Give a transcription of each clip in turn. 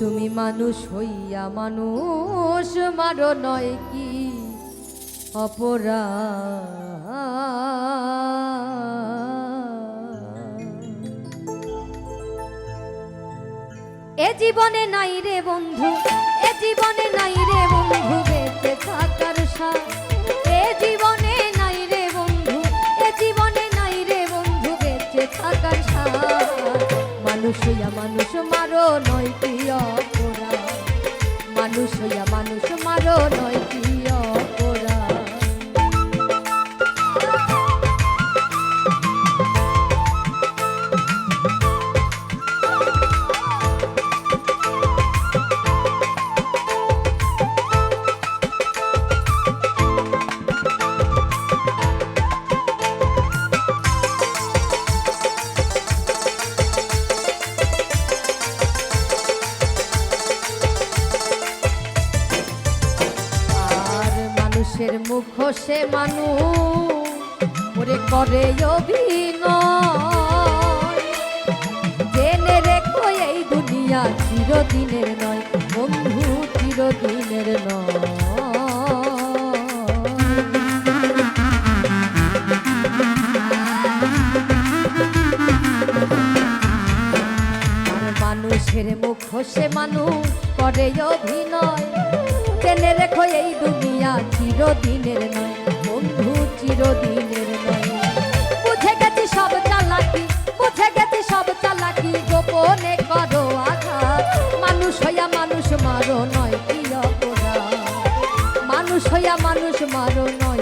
তুমি মানুষ হইয়া মানুষ, মারো নয় কি? অপরাধ। এ জীবনে নাই রে বন্ধু, এ জীবনে নাই রে বন্ধু, বেঁচে থাকার সাথ এ জীবনে নাই রে বন্ধু, এ জীবনে নাই রে বন্ধু, বেঁচে থাকার সাথ মানুষ মানুষ মারো নয় কি অপরাধ। মানুষ হইয়া মানুষ মারো নয় কি মানুষের মুখ সে মানুষ ওরে করে অভিনয়। রেখো এই দুনিয়া চিরদিনের নয়, বন্ধু চিরদিনের নয়। মানুষের মুখ সে মানুষ করে অভিনয়। জেনে রেখো এই দুনিয়া চিরদিনের নয়। বন্ধু, চিরদিনের নয়। বুঝে গেছি সব চালাকি, বুঝে গেছি সব চালাকি। গোপনে করো আঘাত। মানুষ হইয়া মানুষ মারো নয়, কি অপরাধ। মানুষ হইয়া মানুষ মারো নয়।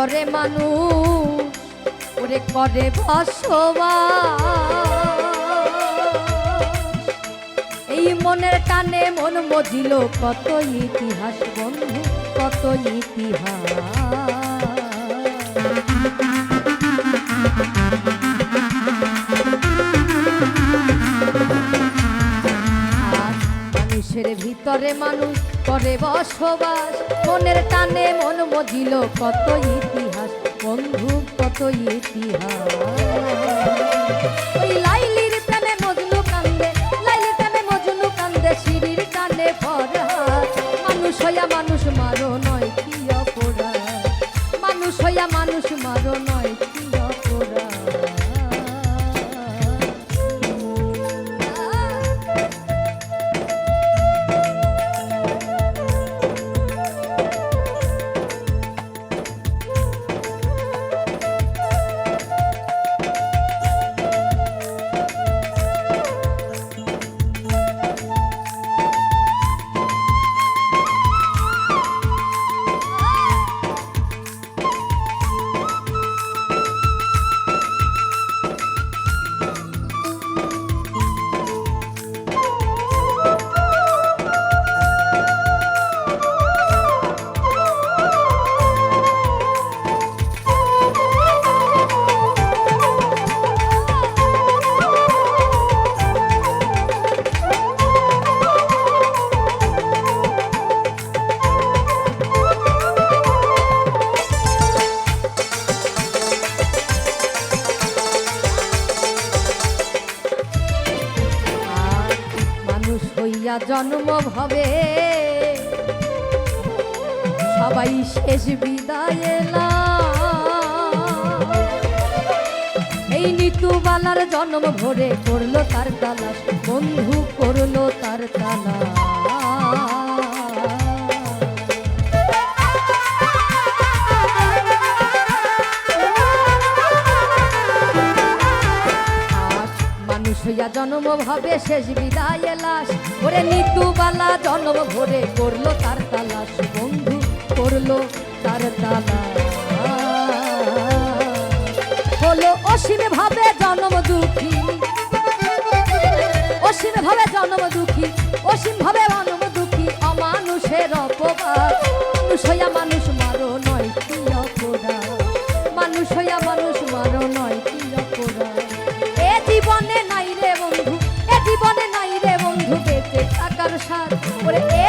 ভিতরে মানুষ, ওরে করে বসবাস। এই মনের টানে মন মজিল, কত ইতিহাস বন্ধু, কত ইতিহাস। ভিতরে মানুষ করে বসবাস, মনের টানে মন মজিল, কত ইতিহাস কত ইতিহাস। ওই লাইলির প্রেমে মজনু কান্দে লাইলির প্রেমে মজনু কান্দে সিঁড়ির টানে ফরহাদ হইয়া জন্ম হবে সবাই শেষ বিদায়। এই নিতুবালার জন্ম ভরে করল তার তালাশ, বন্ধু করল তার তালাশ হইয়া জন্ম ভাবে শেষ বিদায় লাশ। ওরে নিতুবালা, জন্ম ভরে করল তার তালাশ। বন্ধু করল তার তালাশ। হলো অসীম ভাবে জন্ম দুঃখী। অসীম ভাবে জন্ম দুঃখী। অসীম ভাবে জন্ম দুঃখী। অমানুষের অপবাদ। মানুষ হইয়া সাথ ওরে